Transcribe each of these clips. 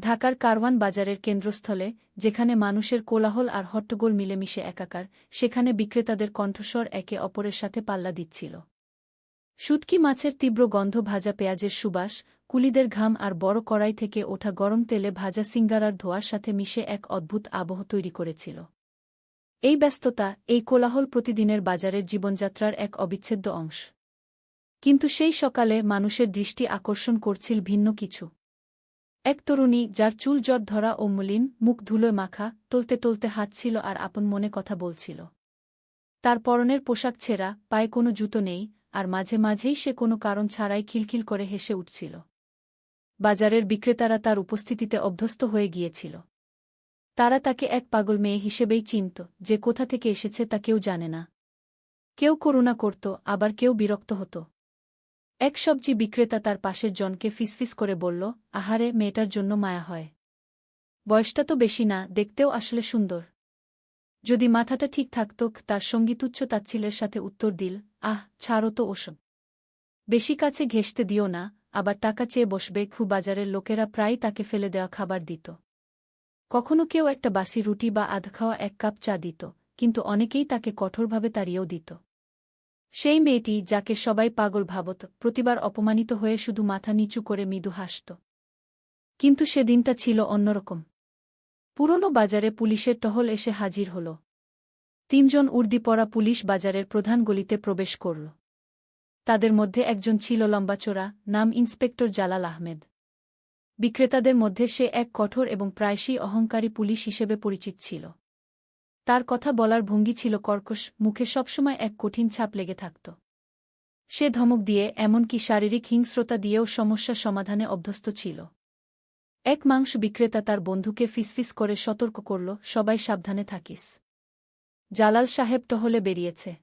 ঢাকার কারওয়ান বাজারের কেন্দ্রস্থলে, যেখানে মানুষের কোলাহল আর হট্টগোল মিলেমিশে একাকার, সেখানে বিক্রেতাদের কণ্ঠস্বর একে অপরের সাথে পাল্লা দিচ্ছিল। শুটকি মাছের তীব্র গন্ধ ভাজা পেঁয়াজের সুবাস, কুলিদের ঘাম আর বড় কড়াই থেকে ওঠা গরম তেলে ভাজা সিঙ্গারার ধোয়ার সাথে মিশে এক অদ্ভুত আবহ তৈরি করেছিল। এই ব্যস্ততা, এই কোলাহল প্রতিদিনের বাজারের জীবনযাত্রার এক অবিচ্ছেদ্য অংশ। কিন্তু সেই সকালে মানুষের দৃষ্টি আকর্ষণ করছিল ভিন্ন কিছু। এক তরুণী যার চুল জট ধরা ও মলিন মুখ ধুলোয় মাখা টলতে টলতে হাঁটছিল আর আপন মনে কথা বলছিল। তার পরনের পোশাক ছেঁড়া, পায়ে কোনো জুতো নেই, আর মাঝে মাঝেই সে কোনো কারণ ছাড়াই খিলখিল করে হেসে উঠছিল। বাজারের বিক্রেতারা তার উপস্থিতিতে অভ্যস্ত হয়ে গিয়েছিল। তারা তাকে এক পাগল মেয়ে হিসেবেই চিনত, যে কোথা থেকে এসেছে তা কেউ জানে না। কেউ করুণা করত, আবার কেউ বিরক্ত হতো। এক সবজি বিক্রেতা তার পাশের জনকে ফিসফিস করে বলল, আহারে, মেয়েটার জন্য মায়া হয়। বয়সটা তো বেশি না, দেখতেও আসলে সুন্দর। যদি মাথাটা ঠিক থাকত, তার সঙ্গী তুচ্ছ তাচ্ছিলের সাথে উত্তর দিল, আহ, ছাড়ো তো ওসব। বেশি কাছে ঘেসতে দিও না, আবার টাকা চেয়ে বসবে খু বাজারের লোকেরা প্রায় তাকে ফেলে দেওয়া খাবার দিত। কখনো কেউ একটা বাসি রুটি বা আধ খাওয়া এক কাপ চা দিত, কিন্তু অনেকেই তাকে কঠোরভাবে তাড়িয়েও দিত। সেই মেয়েটি, যাকে সবাই পাগল ভাবত, প্রতিবার অপমানিত হয়ে শুধু মাথা নিচু করে মৃদু হাসত। কিন্তু সেদিনটা ছিল অন্যরকম। পুরনো বাজারে পুলিশের টহল এসে হাজির হল। তিনজন উর্দি পরা পুলিশ বাজারের প্রধান গলিতে প্রবেশ করল। তাদের মধ্যে একজন ছিল লম্বাচোরা, নাম ইন্সপেক্টর জালাল আহমেদ। বিক্রেতাদের মধ্যে সে এক কঠোর এবং প্রায়শই অহংকারী পুলিশ হিসেবে পরিচিত ছিল। তার কথা বলার ভঙ্গি ছিল কর্কশ, মুখে সবসময় এক কঠিন ছাপ লেগে থাকত। সে ধমক দিয়ে, এমনকি শারীরিক হিংস্রতা দিয়েও সমস্যা সমাধানে অভ্যস্ত ছিল। এক মাংস বিক্রেতা তার বন্ধুকে ফিসফিস করে সতর্ক করল, সবাই সাবধানে থাকিস। জালাল সাহেব টহলে বেরিয়েছে।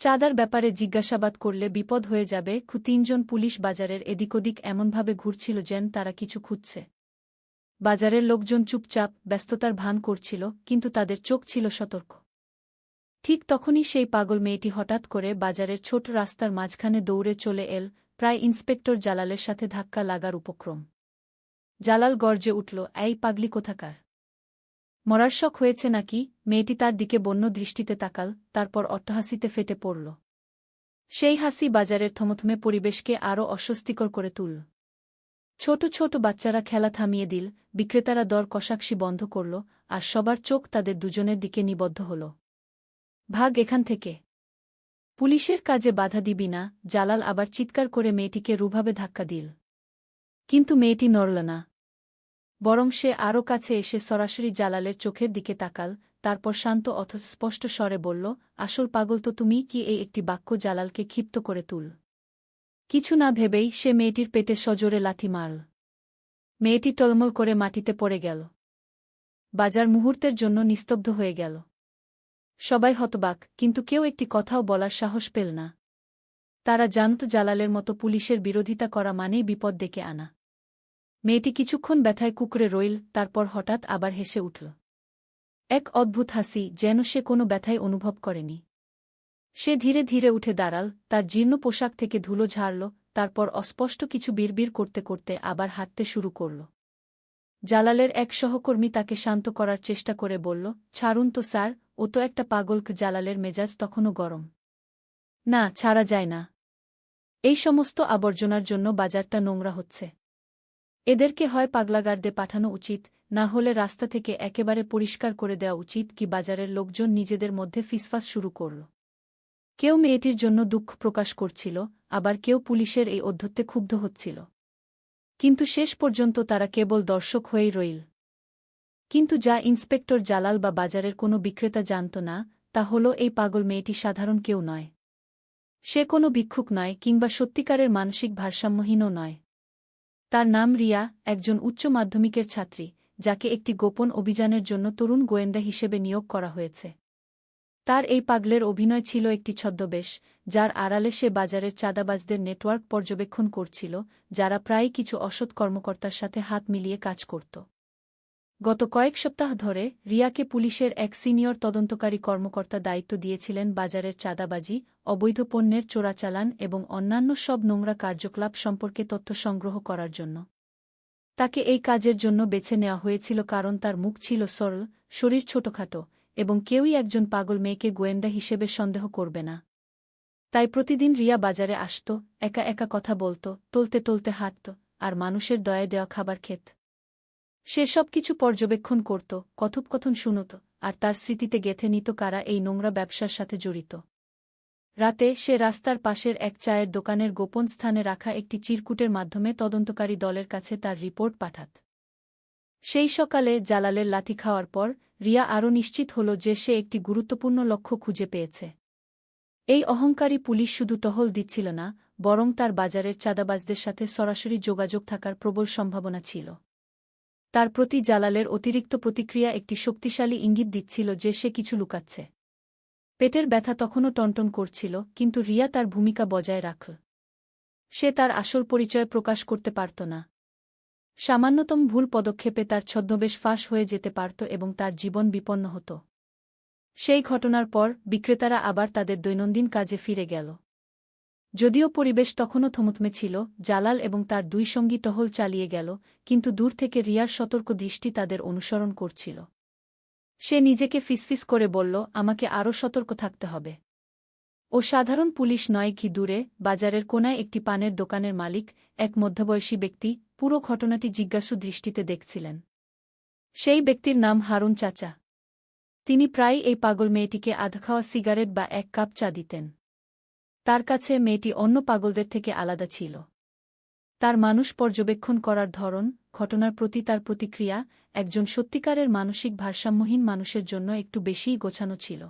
চাঁদার ব্যাপারে জিজ্ঞাসাবাদ করলে বিপদ হয়ে যাবে তিনজন পুলিশ বাজারের এদিক ওদিক এমনভাবে ঘুরছিল যেন তারা কিছু খুঁজছে। বাজারের লোকজন চুপচাপ ব্যস্ততার ভান করছিল, কিন্তু তাদের চোখ ছিল সতর্ক। ঠিক তখনই সেই পাগল মেয়েটি হঠাৎ করে বাজারের ছোট রাস্তার মাঝখানে দৌড়ে চলে এল, প্রায় ইন্সপেক্টর জালালের সাথে ধাক্কা লাগার উপক্রম। জালাল গর্জে উঠল, এই পাগলি কোথাকার? মরার শখ হয়েছে নাকি? মেয়েটি তার দিকে বন্য দৃষ্টিতে তাকাল, তারপর অট্টহাসিতে ফেটে পড়ল। সেই হাসি বাজারের থমথমে পরিবেশকে আরও অস্বস্তিকর করে তুলল। ছোট ছোট বাচ্চারা খেলা থামিয়ে দিল, বিক্রেতারা দর কষাকষি বন্ধ করল, আর সবার চোখ তাদের দুজনের দিকে নিবদ্ধ হল। ভাগ এখান থেকে। পুলিশের কাজে বাধা দিবি না, জালাল আবার চিৎকার করে মেয়েটিকে রুভাবে ধাক্কা দিল। কিন্তু মেয়েটি নড়ল না। বরং সে আরও কাছে এসে সরাসরি জালালের চোখের দিকে তাকাল, তারপর শান্ত অথচ স্পষ্ট স্বরে বলল, আসল পাগল তো তুমি, কি এই একটি বাক্য জালালকে ক্ষিপ্ত করে তুল। কিছু না ভেবেই সে মেয়েটির পেটে সজোরে লাথি মারল। মেয়েটি টলমল করে মাটিতে পড়ে গেল। বাজার মুহূর্তের জন্য নিস্তব্ধ হয়ে গেল। সবাই হতবাক, কিন্তু কেউ একটি কথাও বলার সাহস পেল না। তারা জানত জালালের মতো পুলিশের বিরোধিতা করা মানেই বিপদ ডেকে আনা। মেয়েটি কিছুক্ষণ ব্যথায় কুকুরে রইল, তারপর হঠাৎ আবার হেসে উঠল। এক অদ্ভুত হাসি যেন সে কোনো ব্যথায় অনুভব করেনি। সে ধীরে ধীরে উঠে দাঁড়াল, তার জীর্ণ পোশাক থেকে ধুলো ঝাড়ল, তারপর অস্পষ্ট কিছু বিড়বিড় করতে করতে আবার হাঁটতে শুরু করল। জালালের এক সহকর্মী তাকে শান্ত করার চেষ্টা করে বলল, ছাড়ুন তো স্যার, ও তো একটা পাগলক, জালালের মেজাজ তখনও গরম। না, ছাড়া যায় না। এই সমস্ত আবর্জনার জন্য বাজারটা নোংরা হচ্ছে। এদেরকে হয় পাগলাগার্দে পাঠানো উচিত, না হলে রাস্তা থেকে একেবারে পরিষ্কার করে দেওয়া উচিত কি বাজারের লোকজন নিজেদের মধ্যে ফিসফাস শুরু করল। কেউ মেয়েটির জন্য দুঃখ প্রকাশ করছিল, আবার কেউ পুলিশের এই অধ্যত্তে ক্ষুব্ধ হচ্ছিল। কিন্তু শেষ পর্যন্ত তারা কেবল দর্শক হয়েই রইল। কিন্তু যা ইন্সপেক্টর জালাল বা বাজারের কোনো বিক্রেতা জানত না, তা হল এই পাগল মেয়েটি সাধারণ কেউ নয়। সে কোনো ভিক্ষুক নয় কিংবা সত্যিকারের মানসিক ভারসাম্যহীনও নয়। তার নাম রিয়া, একজন উচ্চ মাধ্যমিকের ছাত্রী, যাকে একটি গোপন অভিযানের জন্য তরুণ গোয়েন্দা হিসেবে নিয়োগ করা হয়েছে। তার এই পাগলের অভিনয় ছিল একটি ছদ্মবেশ, যার আড়ালে সে বাজারের চাঁদাবাজদের নেটওয়ার্ক পর্যবেক্ষণ করছিল, যারা প্রায় কিছু অসৎ কর্মকর্তার সাথে হাত মিলিয়ে কাজ করত। গত কয়েক সপ্তাহ ধরে রিয়াকে পুলিশের এক সিনিয়র তদন্তকারী কর্মকর্তা দায়িত্ব দিয়েছিলেন বাজারের চাঁদাবাজি, অবৈধ পণ্যের চোরাচালান এবং অন্যান্য সব নোংরা কার্যকলাপ সম্পর্কে তথ্য সংগ্রহ করার জন্য। তাকে এই কাজের জন্য বেছে নেওয়া হয়েছিল কারণ তার মুখ ছিল সরল, শরীর ছোটখাটো এবং কেউই একজন পাগল মেয়েকে গোয়েন্দা হিসেবে সন্দেহ করবে না। তাই প্রতিদিন রিয়া বাজারে আসত, একা একা কথা বলত, টলতে টলতে হাঁটত, আর মানুষের দয়ায় দেওয়া খাবার খেত। সে সব কিছু পর্যবেক্ষণ করত, কথোপকথন শুনত, আর তার স্মৃতিতে গেথে নিত কারা এই নোংরা ব্যবসার সাথে জড়িত। রাতে সে রাস্তার পাশের এক চায়ের দোকানের গোপন স্থানে রাখা একটি চিরকুটের মাধ্যমে তদন্তকারী দলের কাছে তার রিপোর্ট পাঠাত। সেই সকালে জালালের লাথি খাওয়ার পর রিয়া আরও নিশ্চিত হল যে সে একটি গুরুত্বপূর্ণ লক্ষ্য খুঁজে পেয়েছে। এই অহংকারী পুলিশ শুধু টহল দিচ্ছিল না, বরং তার বাজারের চাঁদাবাজদের সাথে সরাসরি যোগাযোগ থাকার প্রবল সম্ভাবনা ছিল। তার প্রতি জালালের অতিরিক্ত প্রতিক্রিয়া একটি শক্তিশালী ইঙ্গিত দিচ্ছিল যে সে কিছু লুকাচ্ছে। পেটের ব্যথা তখনও টনটন করছিল, কিন্তু রিয়া তার ভূমিকা বজায় রাখল। সে তার আসল পরিচয় প্রকাশ করতে পারত না। সামান্যতম ভুল পদক্ষেপে তার ছদ্মবেশ ফাঁস হয়ে যেতে পারত এবং তার জীবন বিপন্ন হতো। সেই ঘটনার পর বিক্রেতারা আবার তাদের দৈনন্দিন কাজে ফিরে গেল। যদিও পরিবেশ তখনও থমথমে ছিল, জালাল এবং তার দুই সঙ্গী টহল চালিয়ে গেল, কিন্তু দূর থেকে রিয়ার সতর্ক দৃষ্টি তাদের অনুসরণ করছিল। সে নিজেকে ফিসফিস করে বলল, আমাকে আরও সতর্ক থাকতে হবে। ও সাধারণ পুলিশ নয় কি দূরে, বাজারের কোনায় একটি পানের দোকানের মালিক, এক মধ্যবয়সী ব্যক্তি পুরো ঘটনাটি জিজ্ঞাসু দৃষ্টিতে দেখছিলেন। সেই ব্যক্তির নাম হারুন চাচা। তিনি প্রায় এই পাগল মেয়েটিকে আধা খাওয়া সিগারেট বা এক কাপ চা দিতেন। তার কাছে মেয়েটি অন্য পাগলদের থেকে আলাদা ছিল। তার মানুষ পর্যবেক্ষণ করার ধরন, ঘটনার প্রতি তার প্রতিক্রিয়া, একজন সত্যিকারের মানসিক ভারসাম্যহীন মানুষের জন্য একটু বেশিই গোছানো ছিল।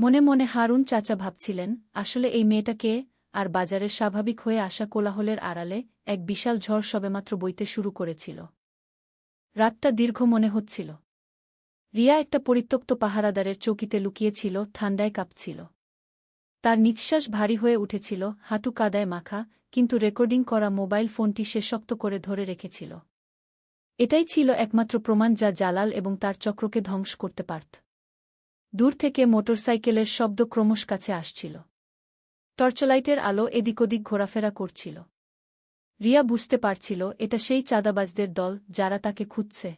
মনে মনে হারুন চাচা ভাবছিলেন, আসলে এই মেয়েটাকে আর বাজারের স্বাভাবিক হয়ে আসা কোলাহলের আড়ালে এক বিশাল ঝড় সবেমাত্র বইতে শুরু করেছিল। রাতটা দীর্ঘ মনে হচ্ছিল। রিয়া একটা পরিত্যক্ত পাহারাদারের চৌকিতে লুকিয়েছিল, ঠান্ডায় কাঁপছিল। তার নিঃশ্বাস ভারী হয়ে উঠেছিল, হাঁটু কাদায় মাখা, কিন্তু রেকর্ডিং করা মোবাইল ফোনটি সে শক্ত করে ধরে রেখেছিল। এটাই ছিল একমাত্র প্রমাণ যা জালাল এবং তার চক্রকে ধ্বংস করতে পারত। দূর থেকে মোটরসাইকেলের শব্দ ক্রমশ কাছে আসছিল। টর্চলাইটের আলো এদিক ওদিক ঘোরাফেরা করছিল। রিয়া বুঝতে পারছিল এটা সেই চাঁদাবাজদের দল যারা তাকে খুঁজছে।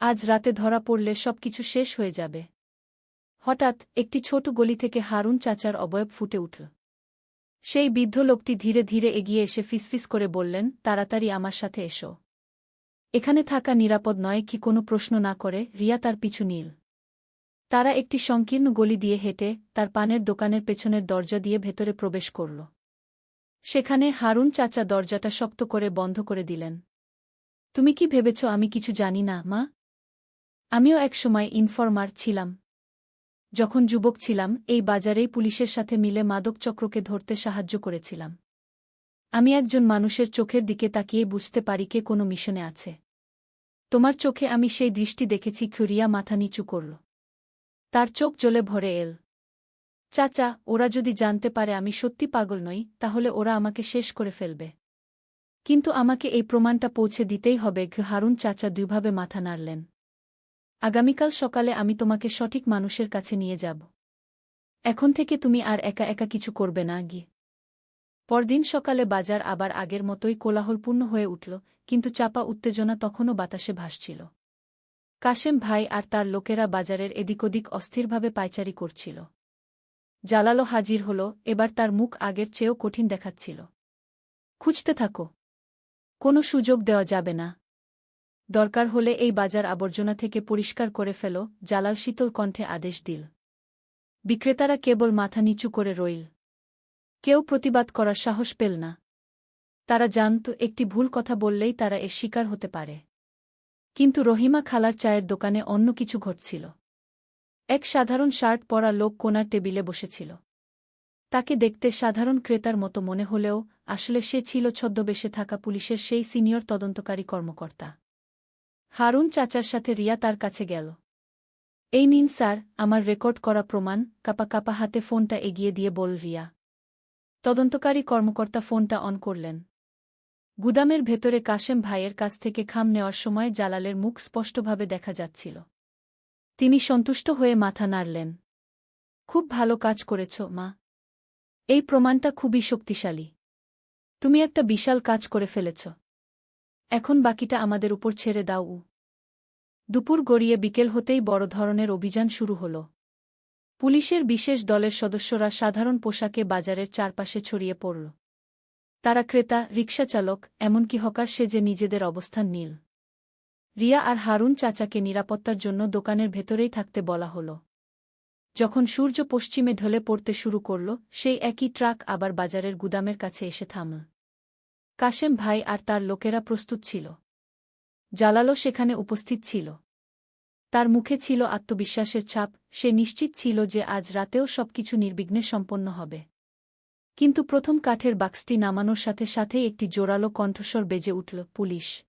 আজ রাতে ধরা পড়লে সবকিছু শেষ হয়ে যাবে। হঠাৎ একটি ছোট গলি থেকে হারুন চাচার অবয়ব ফুটে উঠল। সেই বৃদ্ধ লোকটি ধীরে ধীরে এগিয়ে এসে ফিসফিস করে বললেন, তাড়াতাড়ি আমার সাথে এসো। এখানে থাকা নিরাপদ নয় কি কোনো প্রশ্ন না করে, রিয়া তার পিছু নীল। তারা একটি সংকীর্ণ গলি দিয়ে হেঁটে তার পানের দোকানের পেছনের দরজা দিয়ে ভেতরে প্রবেশ করল। সেখানে হারুন চাচা দরজাটা শক্ত করে বন্ধ করে দিলেন। তুমি কি ভেবেছ আমি কিছু জানি না, মা? আমিও একসময় ইনফরমার ছিলাম। যখন যুবক ছিলাম, এই বাজারেই পুলিশের সাথে মিলে মাদক চক্রকে ধরতে সাহায্য করেছিলাম। আমি একজন মানুষের চোখের দিকে তাকিয়ে বুঝতে পারি কে কোনো মিশনে আছে। তোমার চোখে আমি সেই দৃষ্টি দেখেছি, খুরিয়া মাথা নিচু করল। তার চোখ জ্বলে ভরে এল। চাচা, ওরা যদি জানতে পারে আমি সত্যি পাগল নই, তাহলে ওরা আমাকে শেষ করে ফেলবে। কিন্তু আমাকে এই প্রমাণটা পৌঁছে দিতেই হবে, ঘ হারুন চাচা দুইভাবে মাথা নাড়লেন। আগামীকাল সকালে আমি তোমাকে সঠিক মানুষের কাছে নিয়ে যাব। এখন থেকে তুমি আর একা একা কিছু করবে না গিয়ে পরদিন সকালে বাজার আবার আগের মতোই কোলাহলপূর্ণ হয়ে উঠল, কিন্তু চাপা উত্তেজনা তখনও বাতাসে ভাসছিল। কাশেম ভাই আর তার লোকেরা বাজারের এদিক ওদিক অস্থিরভাবে পায়চারি করছিল। জালালো হাজির হল, এবার তার মুখ আগের চেয়েও কঠিন দেখাচ্ছিল। খুঁজতে থাকো। কোনো সুযোগ দেওয়া যাবে না। দরকার হলে এই বাজার আবর্জনা থেকে পরিষ্কার করে ফেল, জালাল শীতল কণ্ঠে আদেশ দিল। বিক্রেতারা কেবল মাথা নিচু করে রইল। কেউ প্রতিবাদ করার সাহস পেল না। তারা জানত, একটি ভুল কথা বললেই তারা এর শিকার হতে পারে। কিন্তু রহিমা খালার চায়ের দোকানে অন্য কিছু ঘটছিল। এক সাধারণ শার্ট পরা লোক কোনার টেবিলে বসেছিল। তাকে দেখতে সাধারণ ক্রেতার মতো মনে হলেও আসলে সে ছিল ছদ্মবেশে থাকা পুলিশের সেই সিনিয়র তদন্তকারী কর্মকর্তা। হারুন চাচার সাথে রিয়া তার কাছে গেল। এই নিন স্যার, আমার রেকর্ড করা প্রমাণ। কাপা কাপা হাতে ফোনটা এগিয়ে দিয়ে বল রিয়া। তদন্তকারী কর্মকর্তা ফোনটা অন করলেন। গুদামের ভেতরে কাশেম ভাইয়ের কাছ থেকে খাম নেওয়ার সময় জালালের মুখ স্পষ্টভাবে দেখা যাচ্ছিল। তিনি সন্তুষ্ট হয়ে মাথা নাড়লেন। খুব ভালো কাজ করেছ, মা। এই প্রমাণটা খুবই শক্তিশালী। তুমি একটা বিশাল কাজ করে ফেলেছ। এখন বাকিটা আমাদের উপর ছেড়ে দাও, উ। দুপুর গড়িয়ে বিকেল হতেই বড় ধরনের অভিযান শুরু হল। পুলিশের বিশেষ দলের সদস্যরা সাধারণ পোশাকে বাজারের চারপাশে ছড়িয়ে পড়ল। তারা ক্রেতা, রিকশাচালক, এমনকি হকার সেজে নিজেদের অবস্থান নীল। রিয়া আর হারুন চাচাকে নিরাপত্তার জন্য দোকানের ভেতরেই থাকতে বলা হল। যখন সূর্য পশ্চিমে ঢলে পড়তে শুরু করল, সেই একই ট্রাক আবার বাজারের গুদামের কাছে এসে থামল। কাশেম ভাই আর তার লোকেরা প্রস্তুত ছিল। জালালও সেখানে উপস্থিত ছিল। তার মুখে ছিল আত্মবিশ্বাসের ছাপ, সে নিশ্চিত ছিল যে আজ রাতেও সবকিছু নির্বিঘ্নে সম্পন্ন হবে। কিন্তু প্রথম কাঠের বাক্সটি নামানোর সাথে সাথেই একটি জোরালো কণ্ঠস্বর বেজে উঠল, পুলিশ।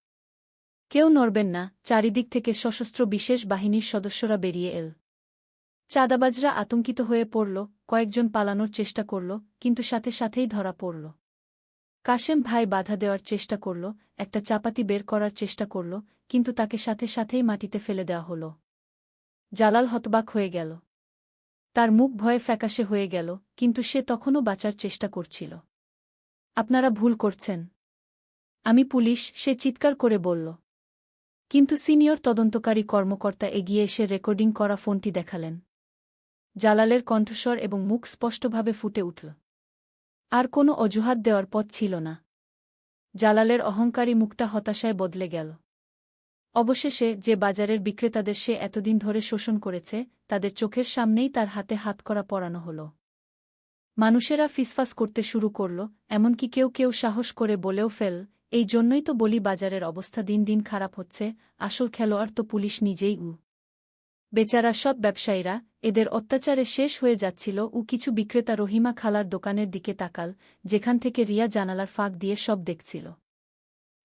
কেউ নড়বেন না, চারিদিক থেকে সশস্ত্র বিশেষ বাহিনীর সদস্যরা বেরিয়ে এল। চাঁদাবাজরা আতঙ্কিত হয়ে পড়ল, কয়েকজন পালানোর চেষ্টা করল, কিন্তু সাথে সাথেই ধরা পড়ল। কাশেম ভাই বাধা দেওয়ার চেষ্টা করল, একটা চাপাতি বের করার চেষ্টা করল, কিন্তু তাকে সাথে সাথেই মাটিতে ফেলে দেওয়া হল। জালাল হতবাক হয়ে গেল। তার মুখ ভয়ে ফ্যাকাশে হয়ে গেল, কিন্তু সে তখনও বাঁচার চেষ্টা করছিল। আপনারা ভুল করছেন। আমি পুলিশ, সে চিৎকার করে বলল। কিন্তু সিনিয়র তদন্তকারী কর্মকর্তা এগিয়ে এসে রেকর্ডিং করা ফোনটি দেখালেন। জালালের কণ্ঠস্বর এবং মুখ স্পষ্টভাবে ফুটে উঠল। আর কোনো অজুহাত দেওয়ার পথ ছিল না। জালালের অহংকারী মুখটা হতাশায় বদলে গেল। অবশেষে যে বাজারের বিক্রেতাদের সে এতদিন ধরে শোষণ করেছে তাদের চোখের সামনেই তার হাতে হাত করা পরানো হল। মানুষেরা ফিসফাস করতে শুরু করল, এমনকি কেউ কেউ সাহস করে বলেও ফেল, এই জন্যই তো বলি বাজারের অবস্থা দিন দিন খারাপ হচ্ছে, আসল খেলোয়াড় তো পুলিশ নিজেই উ। বেচারা সৎ ব্যবসায়ীরা, এদের অত্যাচারে শেষ হয়ে যাচ্ছিল ও কিছু বিক্রেতা রহিমা খালার দোকানের দিকে তাকাল, যেখান থেকে রিয়া জানালার ফাঁক দিয়ে সব দেখছিল।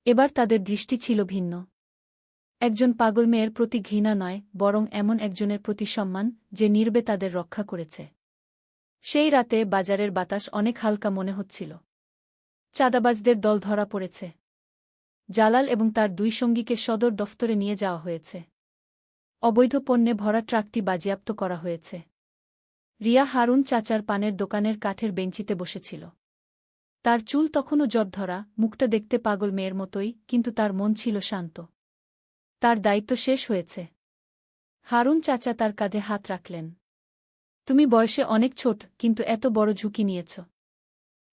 এবার তাদের দৃষ্টি ছিল ভিন্ন। একজন পাগল মেয়ের প্রতি ঘৃণা নয়, বরং এমন একজনের প্রতি সম্মান, যে নির্বে তাদের রক্ষা করেছে। সেই রাতে বাজারের বাতাস অনেক হালকা মনে হচ্ছিল। চাঁদাবাজদের দল ধরা পড়েছে। জালাল এবং তার দুই সঙ্গীকে সদর দফতরে নিয়ে যাওয়া হয়েছে। অবৈধ পণ্যে ভরা ট্রাকটি বাজেয়াপ্ত করা হয়েছে। রিয়া হারুন চাচার পানের দোকানের কাঠের বেঞ্চিতে বসেছিল। তার চুল তখনও জট ধরা মুখটা দেখতে পাগল মেয়ের মতোই, কিন্তু তার মন ছিল শান্ত। তার দায়িত্ব শেষ হয়েছে। হারুন চাচা তার কাঁধে হাত রাখলেন। তুমি বয়সে অনেক ছোট, কিন্তু এত বড় ঝুঁকি নিয়েছ।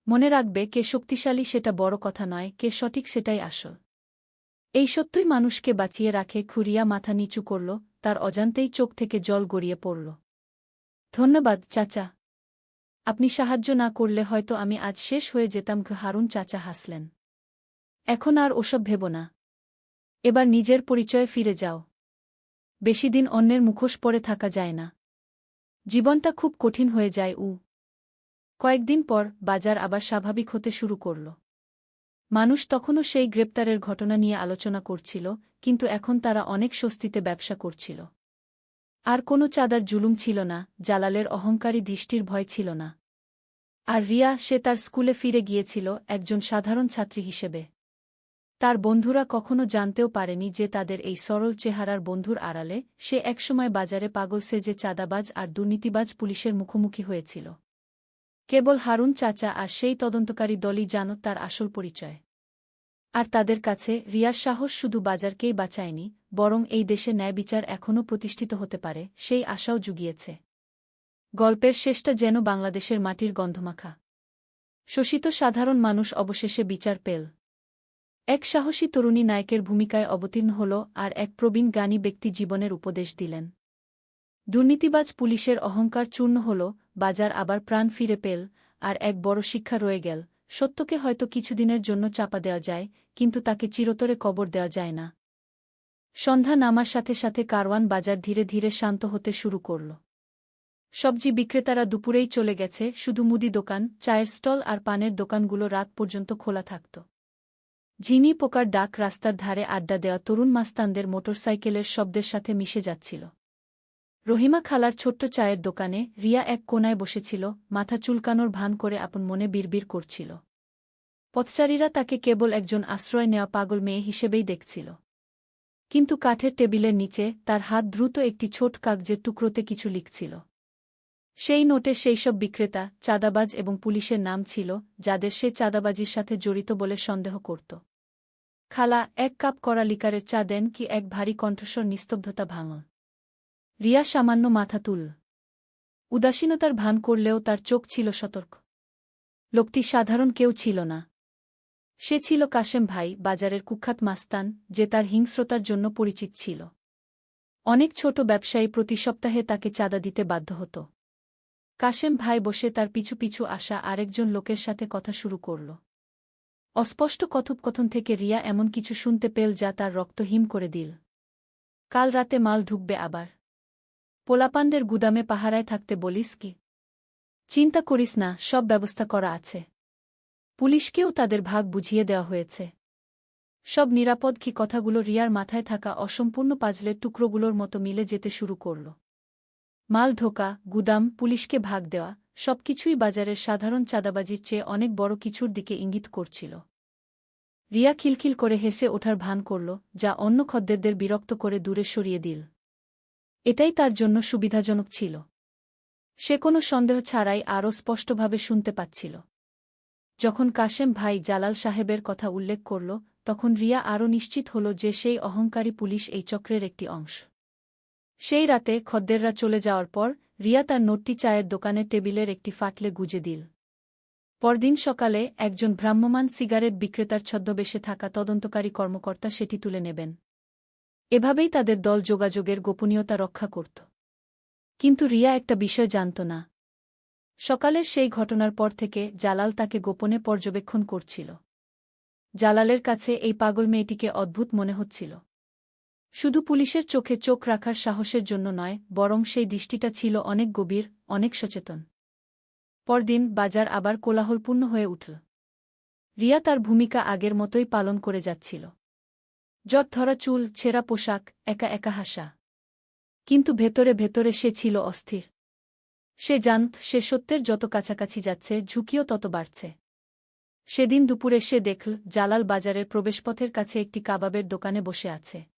মনে রাখবে, কে শক্তিশালী সেটা বড় কথা নয়, কে সঠিক সেটাই আসল। এই সত্যই মানুষকে বাঁচিয়ে রাখে, খুরিয়া মাথা নিচু করল, তার অজান্তেই চোখ থেকে জল গড়িয়ে পড়ল। ধন্যবাদ, চাচা। আপনি সাহায্য না করলে হয়তো আমি আজ শেষ হয়ে যেতাম হারুন চাচা হাসলেন। এখন আর ওসব ভেব না। এবার নিজের পরিচয়ে ফিরে যাও। বেশি দিন অন্যের মুখোশ পরে থাকা যায় না। জীবনটা খুব কঠিন হয়ে যায়, উ। কয়েকদিন পর বাজার আবার স্বাভাবিক হতে শুরু করল। মানুষ তখনও সেই গ্রেপ্তারের ঘটনা নিয়ে আলোচনা করছিল, কিন্তু এখন তারা অনেক স্বস্তিতে ব্যবসা করছিল। আর কোনো চাঁদার জুলুম ছিল না, জালালের অহংকারী দৃষ্টির ভয় ছিল না। আর রিয়া, সে তার স্কুলে ফিরে গিয়েছিল একজন সাধারণ ছাত্রী হিসেবে। তার বন্ধুরা কখনো জানতেও পারেনি যে তাদের এই সরল চেহারার বন্ধুর আড়ালে সে একসময় বাজারে পাগল সেজে চাঁদাবাজ আর দুর্নীতিবাজ পুলিশের মুখোমুখি হয়েছিল। কেবল হারুন চাচা আর সেই তদন্তকারী দলই জানত তার আসল পরিচয়। আর তাদের কাছে রিয়ার সাহস শুধু বাজারকেই বাঁচায়নি, বরং এই দেশে ন্যায় বিচার এখনও প্রতিষ্ঠিত হতে পারে সেই আশাও জুগিয়েছে। গল্পের শেষটা যেন বাংলাদেশের মাটির গন্ধমাখা। শোষিত সাধারণ মানুষ অবশেষে বিচার পেল। এক সাহসী তরুণী নায়কের ভূমিকায় অবতীর্ণ হল আর এক প্রবীণ জ্ঞানী ব্যক্তি জীবনের উপদেশ দিলেন। দুর্নীতিবাজ পুলিশের অহংকার চূর্ণ হল, বাজার আবার প্রাণ ফিরে পেল, আর এক বড় শিক্ষা রয়ে গেল। সত্যকে হয়তো কিছুদিনের জন্য চাপা দেওয়া যায়, কিন্তু তাকে চিরতরে কবর দেওয়া যায় না। সন্ধ্যা নামার সাথে সাথে কারওয়ান বাজার ধীরে ধীরে শান্ত হতে শুরু করল। সবজি বিক্রেতারা দুপুরেই চলে গেছে, শুধু মুদি দোকান, চায়ের স্টল আর পানের দোকানগুলো রাত পর্যন্ত খোলা থাকত। ঝিনি পোকার ডাক রাস্তার ধারে আড্ডা দেওয়া তরুণ মাস্তানদের মোটরসাইকেলের শব্দের সাথে মিশে যাচ্ছিল। রহিমা খালার ছোট্ট চায়ের দোকানে রিয়া এক কোনায় বসেছিল, মাথা চুলকানোর ভান করে আপন মনে বিড়বিড় করছিল। পথচারীরা তাকে কেবল একজন আশ্রয় নেওয়া পাগল মেয়ে হিসেবেই দেখছিল। কিন্তু কাঠের টেবিলের নিচে তার হাত দ্রুত একটি ছোট কাগজের টুকরোতে কিছু লিখছিল। সেই নোটে সেই সব বিক্রেতা, চাঁদাবাজ এবং পুলিশের নাম ছিল, যাদের সে চাঁদাবাজির সাথে জড়িত বলে সন্দেহ করত। খালা, এক কাপ করা লিকারের চা দেন কি এক ভারী কণ্ঠস্বর নিস্তব্ধতা ভাঙল। রিয়া সামান্য মাথা তুল। উদাসীনতার ভান করলেও তার চোখ ছিল সতর্ক। লোকটি সাধারণ কেউ ছিল না। সে ছিল কাশেম ভাই, বাজারের কুখ্যাত মাস্তান, যে তার হিংস্রতার জন্য পরিচিত ছিল। অনেক ছোট ব্যবসায়ী প্রতি সপ্তাহে তাকে চাঁদা দিতে বাধ্য হতো। কাশেম ভাই বসে তার পিছু পিছু আসা আরেকজন লোকের সাথে কথা শুরু করল। অস্পষ্ট কথোপকথন থেকে রিয়া এমন কিছু শুনতে পেল যা তার রক্ত হিম করে দিল। কাল রাতে মাল ঢুকবে আবার। পোলাপানদের গুদামে পাহারায় থাকতে বলিস কি? চিন্তা করিস না, সব ব্যবস্থা করা আছে। পুলিশকেও তাদের ভাগ বুঝিয়ে দেওয়া হয়েছে। সব নিরাপদ কি কথাগুলো রিয়ার মাথায় থাকা অসম্পূর্ণ পাজলের টুকরোগুলোর মতো মিলে যেতে শুরু করল। মাল ঢোকা গুদাম, পুলিশকে ভাগ দেওয়া, সবকিছুই বাজারের সাধারণ চাঁদাবাজির চেয়ে অনেক বড় কিছুর দিকে ইঙ্গিত করছিল। রিয়া খিলখিল করে হেসে ওঠার ভান করল, যা অন্য খদ্দেরদের বিরক্ত করে দূরে সরিয়ে দিল। এটাই তার জন্য সুবিধাজনক ছিল। সে কোনো সন্দেহ ছাড়াই আরও স্পষ্টভাবে শুনতে পাচ্ছিল। যখন কাশেম ভাই জালাল সাহেবের কথা উল্লেখ করল, তখন রিয়া আরও নিশ্চিত হল যে সেই অহংকারী পুলিশ এই চক্রের একটি অংশ। সেই রাতে খদ্দেররা চলে যাওয়ার পর রিয়া তার নোটটি চায়ের দোকানের টেবিলের একটি ফাটলে গুজে দিল। পরদিন সকালে একজন ভ্রাম্যমান সিগারেট বিক্রেতার ছদ্মবেশে থাকা তদন্তকারী কর্মকর্তা সেটি তুলে নেবেন। এভাবেই তাদের দল যোগাযোগের গোপনীয়তা রক্ষা করত। কিন্তু রিয়া একটা বিষয় জানত না। সকালের সেই ঘটনার পর থেকে জালাল তাকে গোপনে পর্যবেক্ষণ করছিল। জালালের কাছে এই পাগল মেয়েটিকে অদ্ভুত মনে হচ্ছিল। শুধু পুলিশের চোখে চোখ রাখার সাহসের জন্য নয়, বরং সেই দৃষ্টিটা ছিল অনেক গভীর, অনেক সচেতন। পরদিন বাজার আবার কোলাহলপূর্ণ হয়ে উঠল। রিয়া তার ভূমিকা আগের মতোই পালন করে যাচ্ছিল। জট ধরা চুল, ছেঁড়া পোশাক, একা একা হাসা। কিন্তু ভেতরে ভেতরে সে ছিল অস্থির। সে জানত, সে সত্যের যত কাছাকাছি যাচ্ছে, ঝুঁকিও তত বাড়ছে। সেদিন দুপুরে সে দেখল, জালাল বাজারের প্রবেশপথের কাছে একটি কাবাবের দোকানে বসে আছে।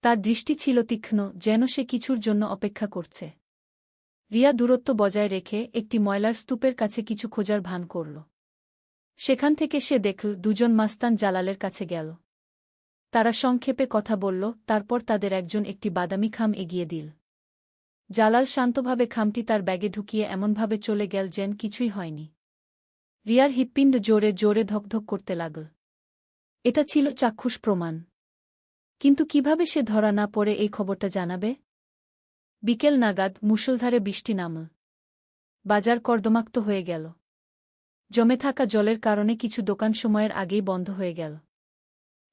তার দৃষ্টি ছিল তীক্ষ্ণ, যেন সে কিছুর জন্য অপেক্ষা করছে। রিয়া দূরত্ব বজায় রেখে একটি ময়লার স্তূপের কাছে কিছু খোঁজার ভান করল। সেখান থেকে সে দেখল, দুজন মাস্তান জালালের কাছে গেল। তারা সংক্ষেপে কথা বলল, তারপর তাদের একজন একটি বাদামি খাম এগিয়ে দিল। জালাল শান্তভাবে খামটি তার ব্যাগে ঢুকিয়ে এমনভাবে চলে গেল যেন কিছুই হয়নি। রিয়ার হৃৎপিণ্ড জোরে জোরে ধকধক করতে লাগল। এটা ছিল চাক্ষুষ প্রমাণ। কিন্তু কীভাবে সে ধরা না পড়ে এই খবরটা জানাবে? বিকেল নাগাদ মুষলধারে বৃষ্টি নামল। বাজার কর্দমাক্ত হয়ে গেল। জমে থাকা জলের কারণে কিছু দোকান সময়ের আগেই বন্ধ হয়ে গেল।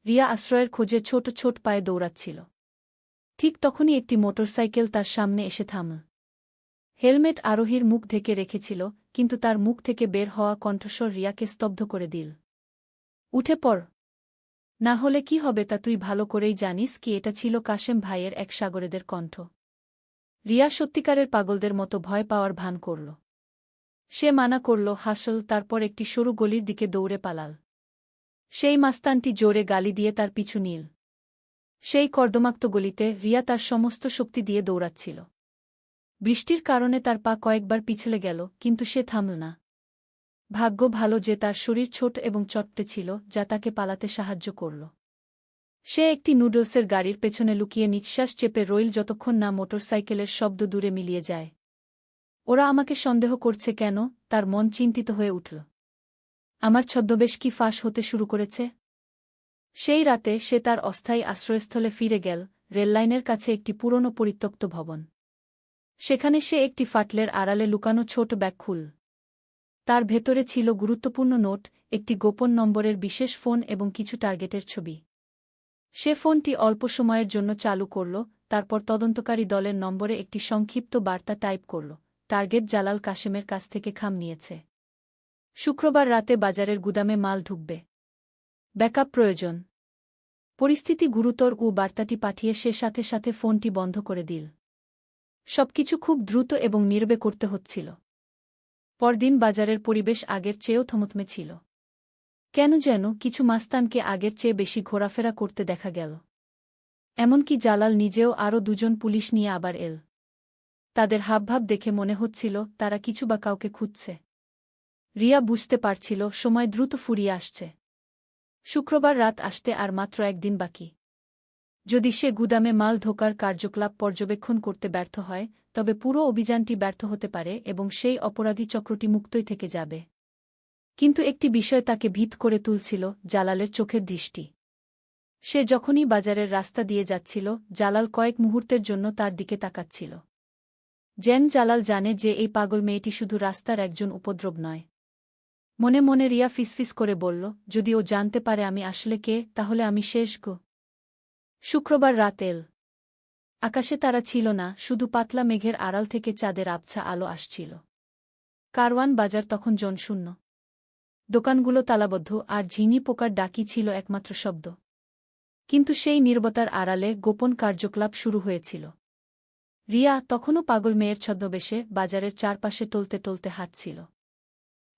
রিয়া আশ্রয়ের খোঁজে ছোট ছোট পায়ে দৌড়াচ্ছিল। ঠিক তখনই একটি মোটরসাইকেল তার সামনে এসে থামল। হেলমেট আরোহীর মুখ ঢেকে রেখেছিল, কিন্তু তার মুখ থেকে বের হওয়া কণ্ঠস্বর রিয়াকে স্তব্ধ করে দিল। উঠে পড়। না হলে কি হবে তা তুই ভালো করেই জানিস কি এটা ছিল কাশেম ভাইয়ের এক সাগরেদের কণ্ঠ। রিয়া সত্যিকারের পাগলদের মতো ভয় পাওয়ার ভান করল। সে মানা করল, হাসল, তারপর একটি সরু গলির দিকে দৌড়ে পালাল। সেই মাস্তানটি জোরে গালি দিয়ে তার পিছু নীল। সেই কর্দমাক্ত গলিতে রিয়া তার সমস্ত শক্তি দিয়ে দৌড়াচ্ছিল। বৃষ্টির কারণে তার পা কয়েকবার পিছলে গেল, কিন্তু সে থামল না। ভাগ্য ভালো যে তার শরীর ছোট এবং চট্টে ছিল, যা তাকে পালাতে সাহায্য করল। সে একটি নুডলসের গাড়ির পেছনে লুকিয়ে নিঃশ্বাস চেপে রইল যতক্ষণ না মোটরসাইকেলের শব্দ দূরে মিলিয়ে যায়। ওরা আমাকে সন্দেহ করছে কেন? তার মন চিন্তিত হয়ে উঠল। আমার ছদ্মবেশ কি ফাঁস হতে শুরু করেছে? সেই রাতে সে তার অস্থায়ী আশ্রয়স্থলে ফিরে গেল, রেললাইনের কাছে একটি পুরনো পরিত্যক্ত ভবন। সেখানে সে একটি ফাটলের আড়ালে লুকানো ছোট ব্যাগ খুল তার ভেতরে ছিল গুরুত্বপূর্ণ নোট, একটি গোপন নম্বরের বিশেষ ফোন এবং কিছু টার্গেটের ছবি। সে ফোনটি অল্প সময়ের জন্য চালু করল, তারপর তদন্তকারী দলের নম্বরে একটি সংক্ষিপ্ত বার্তা টাইপ করল, টার্গেট জালাল কাশেমের কাছ থেকে খাম নিয়েছে। শুক্রবার রাতে বাজারের গুদামে মাল ঢুকবে। ব্যাকআপ প্রয়োজন। পরিস্থিতি গুরুতর ও বার্তাটি পাঠিয়ে সে সাথে সাথে ফোনটি বন্ধ করে দিল। সবকিছু খুব দ্রুত এবং নির্বে করতে হচ্ছিল। পরদিন বাজারের পরিবেশ আগের চেয়েও থমথমে ছিল। কেন যেন কিছু মাস্তানকে আগের চেয়ে বেশি ঘোরাফেরা করতে দেখা গেল। এমনকি জালাল নিজেও আরও দুজন পুলিশ নিয়ে আবার এল। তাদের হাবভাব দেখে মনে হচ্ছিল তারা কিছু বা কাউকে খুঁজছে। রিয়া বুঝতে পারছিল সময় দ্রুত ফুরিয়ে আসছে। শুক্রবার রাত আসতে আর মাত্র একদিন বাকি। যদি সে গুদামে মাল ধোকার কার্যকলাপ পর্যবেক্ষণ করতে ব্যর্থ হয়, তবে পুরো অভিযানটি ব্যর্থ হতে পারে এবং সেই অপরাধী চক্রটি মুক্তই থেকে যাবে। কিন্তু একটি বিষয় তাকে ভীত করে তুলছিল, জালালের চোখের দৃষ্টি। সে যখনই বাজারের রাস্তা দিয়ে যাচ্ছিল, জালাল কয়েক মুহূর্তের জন্য তার দিকে তাকাচ্ছিল। জেন জালাল জানে যে এই পাগল মেয়েটি শুধু রাস্তার একজন উপদ্রব নয়। মনে মনে রিয়া ফিসফিস করে বলল, যদি ও জানতে পারে আমি আসলে কে, তাহলে আমি শেষ গো। শুক্রবার রাত এল আকাশে তারা ছিল না, শুধু পাতলা মেঘের আড়াল থেকে চাঁদের আবছা আলো আসছিল। কারওয়ান বাজার তখন জনশূন্য দোকানগুলো তালাবদ্ধ, আর ঝিঙি পোকার ডাকি ছিল একমাত্র শব্দ। কিন্তু সেই নির্বতার আড়ালে গোপন কার্যকলাপ শুরু হয়েছিল। রিয়া, তখনও পাগল মেয়ের ছদ্মবেশে, বাজারের চারপাশে টলতে টলতে হাঁটছিল।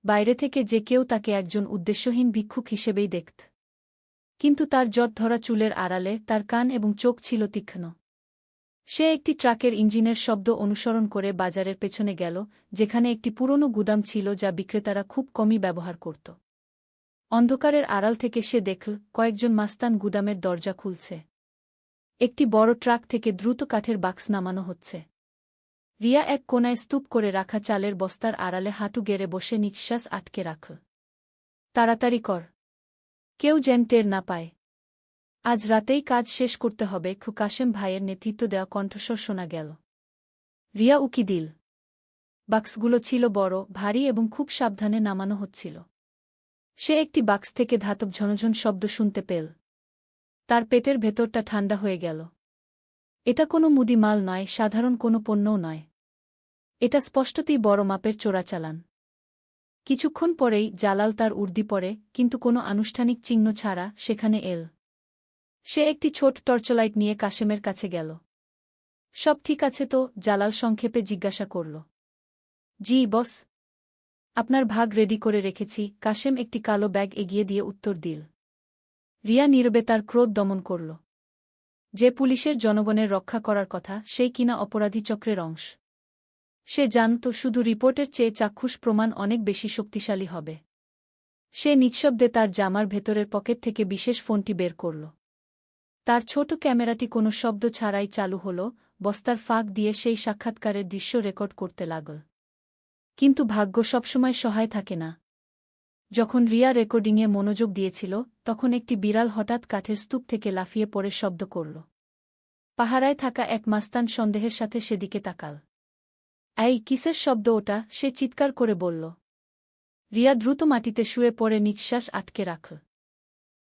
বাইরে থেকে যে কেউ তাকে একজন উদ্দেশ্যহীন ভিক্ষুক হিসেবেই দেখত। কিন্তু তার জট ধরা চুলের আড়ালে তার কান এবং চোখ ছিল তীক্ষ্ণ। সে একটি ট্রাকের ইঞ্জিনের শব্দ অনুসরণ করে বাজারের পেছনে গেল, যেখানে একটি পুরনো গুদাম ছিল যা বিক্রেতারা খুব কমই ব্যবহার করত। অন্ধকারের আড়াল থেকে সে দেখল, কয়েকজন মাস্তান গুদামের দরজা খুলছে। একটি বড় ট্রাক থেকে দ্রুত কাঠের বাক্স নামানো হচ্ছে। রিয়া এক কোনায় স্তূপ করে রাখা চালের বস্তার আড়ালে হাঁটু গেড়ে বসে নিঃশ্বাস আটকে রাখল। তাড়াতাড়ি কর। কেউ যেন টের না পায়। আজ রাতেই কাজ শেষ করতে হবে খু কাশেম ভাইয়ের নেতৃত্ব দেওয়া কণ্ঠস্বর শোনা গেল। রিয়া উকি দিল। বাক্সগুলো ছিল বড়, ভারী এবং খুব সাবধানে নামানো হচ্ছিল। সে একটি বাক্স থেকে ধাতব ঝনঝন শব্দ শুনতে পেল। তার পেটের ভেতরটা ঠান্ডা হয়ে গেল। এটা কোনো মুদি মাল নয়, সাধারণ কোনো পণ্যও নয়। এটা স্পষ্টতই বড় মাপের চোরাচালান। কিছুক্ষণ পরেই জালাল তার উর্দি পড়ে, কিন্তু কোনো আনুষ্ঠানিক চিহ্ন ছাড়া সেখানে এল। সে একটি ছোট টর্চলাইট নিয়ে কাশেমের কাছে গেল। সব ঠিক আছে তো? জালাল সংক্ষেপে জিজ্ঞাসা করল। জি, বস। আপনার ভাগ রেডি করে রেখেছি। কাশেম একটি কালো ব্যাগ এগিয়ে দিয়ে উত্তর দিল। রিয়া নীরবে তার ক্রোধ দমন করল। যে পুলিশের জনগণের রক্ষা করার কথা সেই কিনা অপরাধী চক্রের অংশ। সে জানত শুধু রিপোর্টের চেয়ে চাক্ষুষ প্রমাণ অনেক বেশি শক্তিশালী হবে। সে নিঃশব্দে তার জামার ভেতরের পকেট থেকে বিশেষ ফোনটি বের করল। তার ছোট ক্যামেরাটি কোনো শব্দ ছাড়াই চালু হল, বস্তার ফাঁক দিয়ে সেই সাক্ষাৎকারের দৃশ্য রেকর্ড করতে লাগল। কিন্তু ভাগ্য সবসময় সহায় থাকে না। যখন রিয়া রেকর্ডিংয়ে মনোযোগ দিয়েছিল, তখন একটি বিড়াল হঠাৎ কাঠের স্তূপ থেকে লাফিয়ে পড়ে শব্দ করল। পাহারায় থাকা এক মাস্তান সন্দেহের সাথে সেদিকে তাকাল। এই কিসের শব্দ ওটা? সে চিৎকার করে বলল। রিয়া দ্রুত মাটিতে শুয়ে পড়ে নিঃশ্বাস আটকে রাখল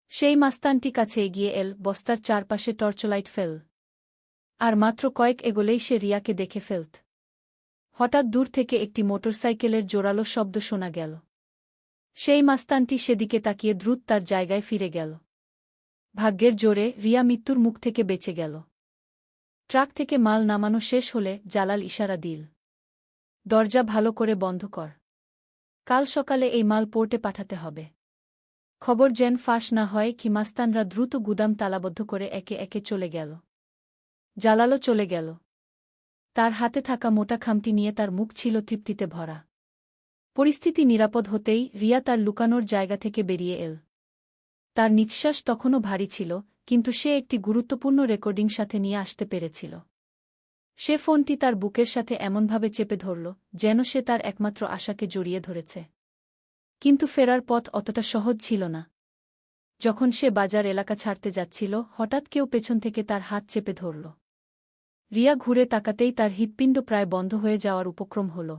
সেই মাস্তানটি কাছে এগিয়ে এল, বস্তার চারপাশে টর্চলাইট ফেল। আর মাত্র কয়েক এগোলেই সে রিয়াকে দেখে ফেলত। হঠাৎ দূর থেকে একটি মোটরসাইকেলের জোরালো শব্দ শোনা গেল। সেই মাস্তানটি সেদিকে তাকিয়ে দ্রুত তার জায়গায় ফিরে গেল। ভাগ্যের জোরে রিয়া মৃত্যুর মুখ থেকে বেঁচে গেল। ট্রাক থেকে মাল নামানো শেষ হলে জালাল ইশারা দিল। দরজা ভালো করে বন্ধ কর। কাল সকালে এই মাল পোর্টে পাঠাতে হবে। খবর যেন ফাঁস না হয় কি মাস্তানরা দ্রুত গুদাম তালাবদ্ধ করে একে একে চলে গেল। জালালো চলে গেল। তার হাতে থাকা মোটা খামটি নিয়ে তার মুখ ছিল তৃপ্তিতে ভরা। পরিস্থিতি নিরাপদ হতেই রিয়া তার লুকানোর জায়গা থেকে বেরিয়ে এল। তার নিঃশ্বাস তখনও ভারী ছিল, কিন্তু সে একটি গুরুত্বপূর্ণ রেকর্ডিং সাথে নিয়ে আসতে পেরেছিল। সে ফোনটি তার বুকের সাথে এমনভাবে চেপে ধরল, যেন সে তার একমাত্র আশাকে জড়িয়ে ধরেছে। কিন্তু ফেরার পথ অতটা সহজ ছিল না। যখন সে বাজার এলাকা ছাড়তে যাচ্ছিল, হঠাৎ কেউ পেছন থেকে তার হাত চেপে ধরল। রিয়া ঘুরে তাকাতেই তার হৃৎপিণ্ড প্রায় বন্ধ হয়ে যাওয়ার উপক্রম হল।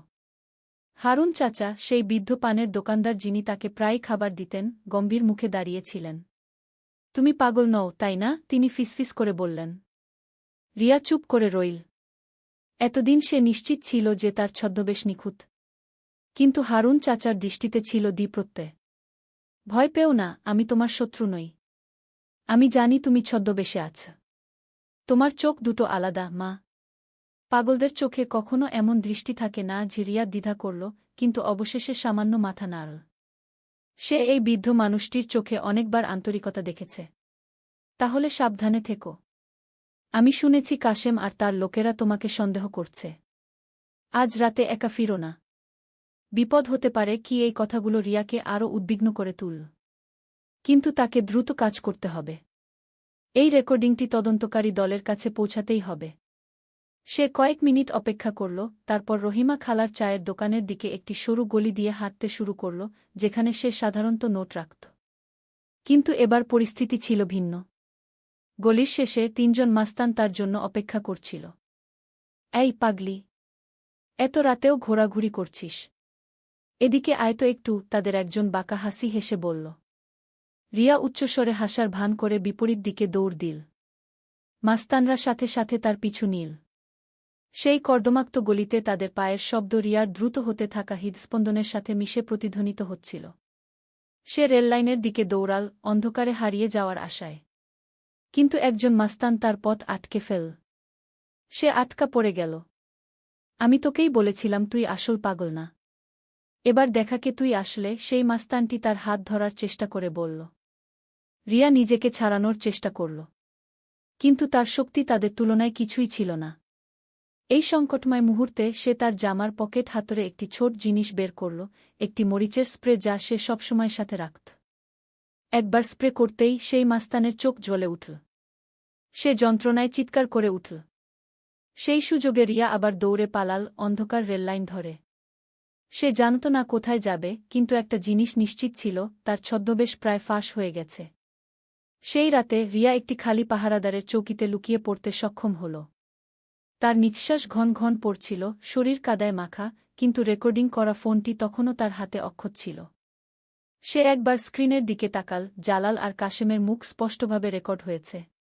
হারুন চাচা, সেই বৃদ্ধ পানের দোকানদার যিনি তাকে প্রায় খাবার দিতেন, গম্ভীর মুখে দাঁড়িয়েছিলেন। তুমি পাগল নও, তাই না? তিনি ফিসফিস করে বললেন। রিয়া চুপ করে রইল। এতদিন সে নিশ্চিত ছিল যে তার ছদ্মবেশ নিখুঁত। কিন্তু হারুন চাচার দৃষ্টিতে ছিল দ্বিপ্রত্যয়। ভয় পেও না, আমি তোমার শত্রু নই। আমি জানি তুমি ছদ্মবেশে আছ। তোমার চোখ দুটো আলাদা, মা। পাগলদের চোখে কখনো এমন দৃষ্টি থাকে না যে রিয়া দ্বিধা করল, কিন্তু অবশেষে সামান্য মাথা নাড়ল। সে এই বৃদ্ধ মানুষটির চোখে অনেকবার আন্তরিকতা দেখেছে। তাহলে সাবধানে থেকো। আমি শুনেছি কাশেম আর তার লোকেরা তোমাকে সন্দেহ করছে। আজ রাতে একা ফিরো না। বিপদ হতে পারে কি এই কথাগুলো রিয়াকে আরও উদ্বিগ্ন করে তুল। কিন্তু তাকে দ্রুত কাজ করতে হবে। এই রেকর্ডিংটি তদন্তকারী দলের কাছে পৌঁছাতেই হবে। সে কয়েক মিনিট অপেক্ষা করল, তারপর রহিমা খালার চায়ের দোকানের দিকে একটি সরু গলি দিয়ে হাঁটতে শুরু করল, যেখানে সে সাধারণত নোট রাখত। কিন্তু এবার পরিস্থিতি ছিল ভিন্ন। গলির শেষে তিনজন মাস্তান তার জন্য অপেক্ষা করছিল। এই পাগলি, এত রাতেও ঘোরাঘুরি করছিস। এদিকে আয়তো একটু, তাদের একজন বাঁকা হাসি হেসে বলল। রিয়া উচ্চস্বরে হাসার ভান করে বিপরীত দিকে দৌড় দিল। মাস্তানরা সাথে সাথে তার পিছু নীল। সেই কর্দমাক্ত গলিতে তাদের পায়ের শব্দ রিয়ার দ্রুত হতে থাকা হৃদস্পন্দনের সাথে মিশে প্রতিধ্বনিত হচ্ছিল। সে রেললাইনের দিকে দৌড়াল, অন্ধকারে হারিয়ে যাওয়ার আশায়। কিন্তু একজন মাস্তান তার পথ আটকে ফেল। সে আটকা পড়ে গেল। আমি তোকেই বলেছিলাম তুই আসল পাগল না। এবার দেখাকে তুই আসলে, সেই মাস্তানটি তার হাত ধরার চেষ্টা করে বলল। রিয়া নিজেকে ছাড়ানোর চেষ্টা করল। কিন্তু তার শক্তি তাদের তুলনায় কিছুই ছিল না। এই সংকটময় মুহূর্তে সে তার জামার পকেট হাতরে একটি ছোট জিনিস বের করল, একটি মরিচের স্প্রে যা সে সবসময় সাথে রাখত। একবার স্প্রে করতেই সেই মাস্তানের চোখ জ্বলে উঠল। সে যন্ত্রণায় চিৎকার করে উঠল। সেই সুযোগে রিয়া আবার দৌড়ে পালাল অন্ধকার রেললাইন ধরে। সে জানত না কোথায় যাবে, কিন্তু একটা জিনিস নিশ্চিত ছিল, তার ছদ্মবেশ প্রায় ফাঁস হয়ে গেছে। সেই রাতে রিয়া একটি খালি পাহারাদারের চৌকিতে লুকিয়ে পড়তে সক্ষম হল। তার নিঃশ্বাস ঘন ঘন পড়ছিল, শরীর কাদায় মাখা, কিন্তু রেকর্ডিং করা ফোনটি তখনও তার হাতে অক্ষত ছিল। সে একবার স্ক্রিনের দিকে তাকাল, জালাল আর কাশেমের মুখ স্পষ্টভাবে রেকর্ড হয়েছে।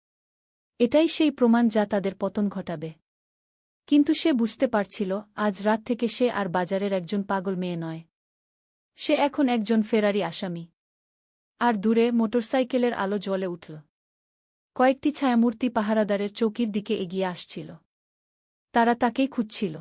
এটাই সেই প্রমাণ যা তাদের পতন ঘটাবে। কিন্তু সে বুঝতে পারছিল, আজ রাত থেকে সে আর বাজারের একজন পাগল মেয়ে নয়। সে এখন একজন ফেরারি আসামি। আর দূরে মোটরসাইকেলের আলো জ্বলে উঠল। কয়েকটি ছায়ামূর্তি পাহারাদারের চৌকির দিকে এগিয়ে আসছিল। তারা তাকেই খুঁজছিল।